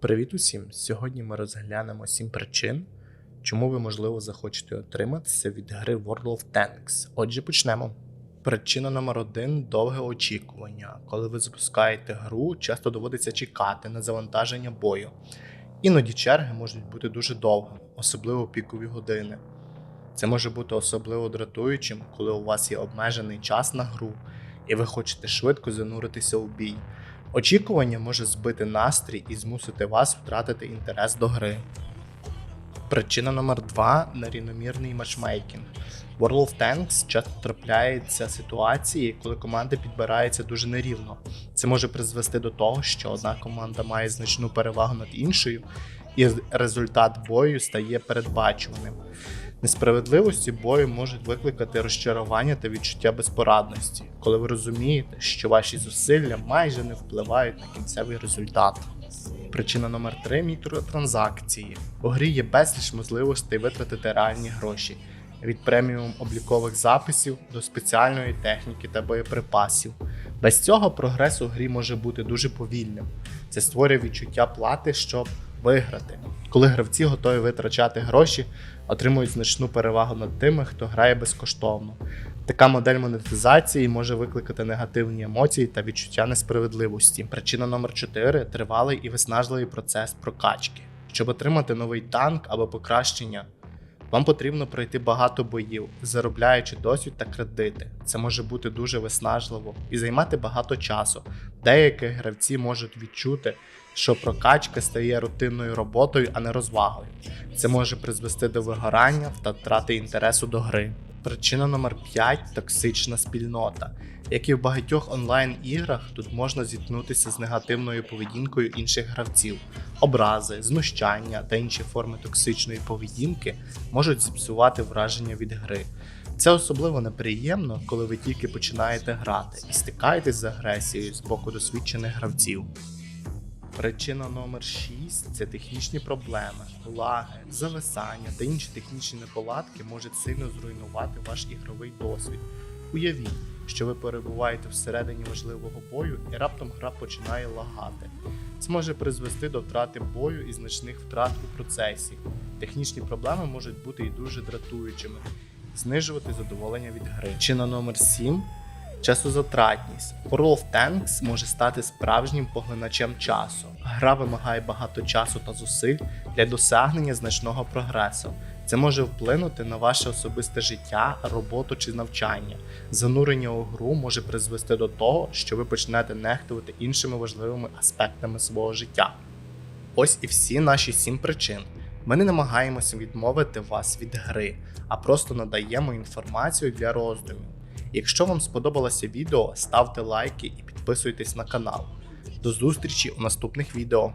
Привіт усім! Сьогодні ми розглянемо 7 причин, чому ви, можливо, захочете отриматися від гри World of Tanks. Отже, почнемо. Причина номер один довге очікування. Коли ви запускаєте гру, часто доводиться чекати на завантаження бою. Іноді черги можуть бути дуже довгими, особливо пікові години. Це може бути особливо дратуючим, коли у вас є обмежений час на гру, і ви хочете швидко зануритися у бій. Очікування може збити настрій і змусити вас втратити інтерес до гри. Причина номер 2 нерівномірний матчмейкінг. В World of Tanks часто трапляються ситуації, коли команди підбираються дуже нерівно. Це може призвести до того, що одна команда має значну перевагу над іншою, і результат бою стає передбачуваним. Несправедливості бою можуть викликати розчарування та відчуття безпорадності, коли ви розумієте, що ваші зусилля майже не впливають на кінцевий результат. Причина номер 3 мікротранзакції. У грі є безліч можливостей витратити реальні гроші від преміум облікових записів до спеціальної техніки та боєприпасів. Без цього прогрес у грі може бути дуже повільним. Це створює відчуття плати, щоб виграти. Коли гравці готові витрачати гроші, отримують значну перевагу над тими, хто грає безкоштовно. Така модель монетизації може викликати негативні емоції та відчуття несправедливості. Причина номер 4 тривалий і виснажливий процес прокачки. Щоб отримати новий танк або покращення, вам потрібно пройти багато боїв, заробляючи досвід та кредити. Це може бути дуже виснажливо і займати багато часу. Деякі гравці можуть відчути, що прокачка стає рутинною роботою, а не розвагою. Це може призвести до вигорання та втрати інтересу до гри. Причина номер 5 токсична спільнота. Як і в багатьох онлайн-іграх, тут можна зіткнутися з негативною поведінкою інших гравців. Образи, знущання та інші форми токсичної поведінки можуть зіпсувати враження від гри. Це особливо неприємно, коли ви тільки починаєте грати і стикаєтесь з агресією з боку досвідчених гравців. Причина номер 6 це технічні проблеми, лаги, зависання та інші технічні неполадки можуть сильно зруйнувати ваш ігровий досвід. Уявіть, що ви перебуваєте всередині важливого бою і раптом гра починає лагати. Може призвести до втрати бою і значних втрат у процесі. Технічні проблеми можуть бути і дуже дратуючими, знижувати задоволення від гри. Причина номер 7 Часозатратність. World of Tanks може стати справжнім поглиначем часу. Гра вимагає багато часу та зусиль для досягнення значного прогресу. Це може вплинути на ваше особисте життя, роботу чи навчання. Занурення у гру може призвести до того, що ви почнете нехтувати іншими важливими аспектами свого життя. Ось і всі наші сім причин. Ми не намагаємося відмовити вас від гри, а просто надаємо інформацію для роздумів. Якщо вам сподобалося відео, ставте лайки і підписуйтесь на канал. До зустрічі у наступних відео.